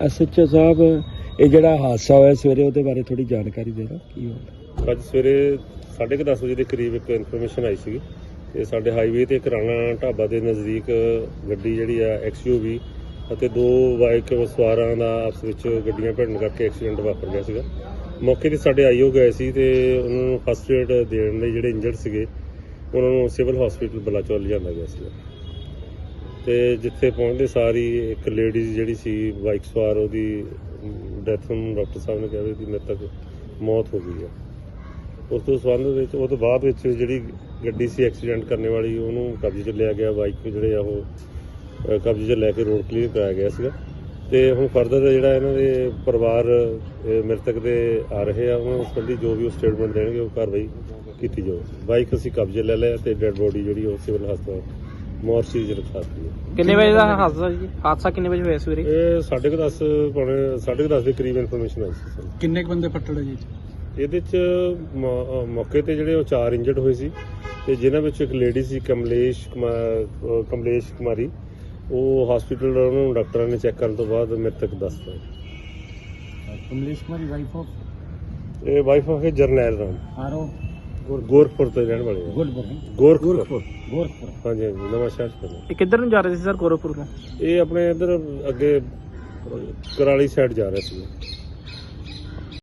SHO ਸਾਹਿਬ, ਇਹ ਜਿਹੜਾ ਹਾਦਸਾ ਹੋਇਆ ਸਵੇਰੇ, ਉਹਦੇ ਬਾਰੇ ਥੋੜੀ ਜਾਣਕਾਰੀ ਦੇ ਦਿਓ। ਕੀ ਹੋਇਆ? ਅੱਜ ਸਵੇਰੇ 10:30 ਵਜੇ ਦੇ ਕਰੀਬ ਇੱਕ ਇਨਫੋਰਮੇਸ਼ਨ ਆਈ ਸੀ ਤੇ ਸਾਡੇ ਹਾਈਵੇ ਤੇ ਕਰਾਣਾ ਢਾਬਾ ਦੇ ਨਜ਼ਦੀਕ ਗੱਡੀ ਜਿਹੜੀ ਆ ਐਕਸਯੂਵੀ ਅਤੇ ਦੋ ਬਾਈਕ ਸਵਾਰਾਂ ਦਾ ਆਪਸ ਵਿੱਚ ਗੱਡੀਆਂ ਭਿੜਨ ਕਰਕੇ ਐਕਸੀਡੈਂਟ ਵਾਪਰ ਗਿਆ ਸੀਗਾ। ਮੌਕੇ ਤੇ ਸਾਡੇ ਆਈਓ ਗਏ ਸੀ ਤੇ ਉਹਨਾਂ ਨੂੰ ਫਸਟ ਏਡ ਦੇਣ ਲਈ ਜਿਹੜੇ ਇੰਜਰਡ ਸੀਗੇ, ਉਹਨਾਂ ਨੂੰ ਸਿਵਲ ਹਸਪੀਟਲ ਬਲਾਚੌਰ ਲਿਜਾਂਦਾ ਗਿਆ ਸੀਗਾ। ਤੇ ਜਿੱਥੇ ਪਹੁੰਚਦੇ ਸਾਰੀ ਇੱਕ ਲੇਡੀਜ਼ ਜਿਹੜੀ ਸੀ ਬਾਈਕ ਸਵਾਰ, ਉਹਦੀ ਡੈਥ ਨੂੰ ਡਾਕਟਰ ਸਾਹਿਬ ਨੇ ਕਿਹਾ ਵੀ ਇਹਦੀ ਮ੍ਰਿਤਕ ਮੌਤ ਹੋ ਗਈ ਹੈ ਉਸ ਤੋਂ ਸੰਬੰਧ ਵਿੱਚ ਉਹ ਤੋਂ ਬਾਅਦ ਵਿੱਚ ਜਿਹੜੀ ਗੱਡੀ ਸੀ ਐਕਸੀਡੈਂਟ ਕਰਨ ਵਾਲੀ, ਉਹਨੂੰ ਕਬਜ਼ੇ 'ਚ ਲਿਆ ਗਿਆ ਬਾਈਕ ਜਿਹੜੇ ਆ ਉਹ ਕਬਜ਼ੇ 'ਚ ਲੈ ਕੇ ਰੋਡ ਕਲੀਅਰ ਕਰਾਇਆ ਗਿਆ ਸੀਗਾ। ਤੇ ਹੁਣ ਫਰਦਰ ਜਿਹੜਾ ਇਹਨਾਂ ਦੇ ਪਰਿਵਾਰ ਮ੍ਰਿਤਕ ਦੇ ਆ ਰਹੇ ਆ, ਉਹਨਾਂ ਸੰਬੰਧੀ ਜੋ ਵੀ ਉਹ ਸਟੇਟਮੈਂਟ ਦੇਣਗੇ, ਉਹ ਕਾਰਵਾਈ ਕੀਤੀ ਜਾਊ। ਬਾਈਕ ਅਸੀਂ ਕਬਜ਼ੇ ਲੈ ਲਿਆ ਤੇ ਡੈੱਡ ਬੋਡੀ ਜਿਹੜੀ ਉਹ ਸਿਵਲ ਹਸਪਤਾਲ ਮੋਰਚੀ 'ਚ ਰਖਾਤੀ ਹੈ। ਕਿੰਨੇ ਵਜੇ ਦਾ ਹਾਦਸਾ ਜੀ? ਹਾਦਸਾ ਕਿੰਨੇ ਵਜੇ ਹੋਇਆ ਸਵੇਰੇ? ਇਹ ਸਾਢੇ ਕੁ ਦਸ ਪੌਣੇ ਸਾਢੇ ਕੁ ਦਸ ਦੇ ਕਰੀਬ ਇਨਫੋਰਮੇਸ਼ਨ ਆਈ ਸੀ ਸਾਨੂੰ। ਕਿੰਨੇ ਕੁ ਬੰਦੇ ਫੱਟੜ ਜੀ? ਇਹਦੇ ਚ ਮੌ- ਮੌਕੇ ਤੇ ਜਿਹੜੇ ਉਹ ਚਾਰ ਇੰਜਰਡ ਹੋਏ ਸੀ ਤੇ ਜਿਨ੍ਹਾਂ ਵਿੱਚ ਇੱਕ ਲੇਡੀ ਸੀ ਕਮਲੇਸ਼ ਕਮਲੇਸ਼ ਕੁਮਾਰੀ। ਉਹ ਹਸਪੀਟਲ ਉਹਨਾਂ ਨੂੰ ਡਾਕਟਰਾਂ ਨੇ ਚੈੱਕ ਕਰਨ ਤੋਂ ਬਾਅਦ ਮ੍ਰਿਤਕ ਦੱਸਤਾ ਕਮਲੇਸ਼ ਕੁਮਾਰੀ ਵਾਈਫ ਆਫ ਇਹ wife of Jarnail Ram. RO. Gorakhpur ਤੋਂ ਰਹਿਣ ਵਾਲੇ ਆ। ਗੁੱਡਬੁਰ ਗੋਰਖਪੁਰ। ਗੋਰਖਪੁਰ ਹਾਂਜੀ ਹਾਂਜੀ ਨਵਾਂ ਸ਼ਹਿਰ ਪੈਂਦਾ। ਇਹ ਕਿੱਧਰ ਨੂੰ ਜਾ ਰਹੇ ਸੀ ਸਰ ਗੋਰਖਪੁਰ ਤੋਂ? ਇਹ ਆਪਣੇ ਇੱਧਰ ਅੱਗੇ ਕਰਾਲੀ ਸਾਈਡ ਜਾ ਰਿਹਾ ਸੀ।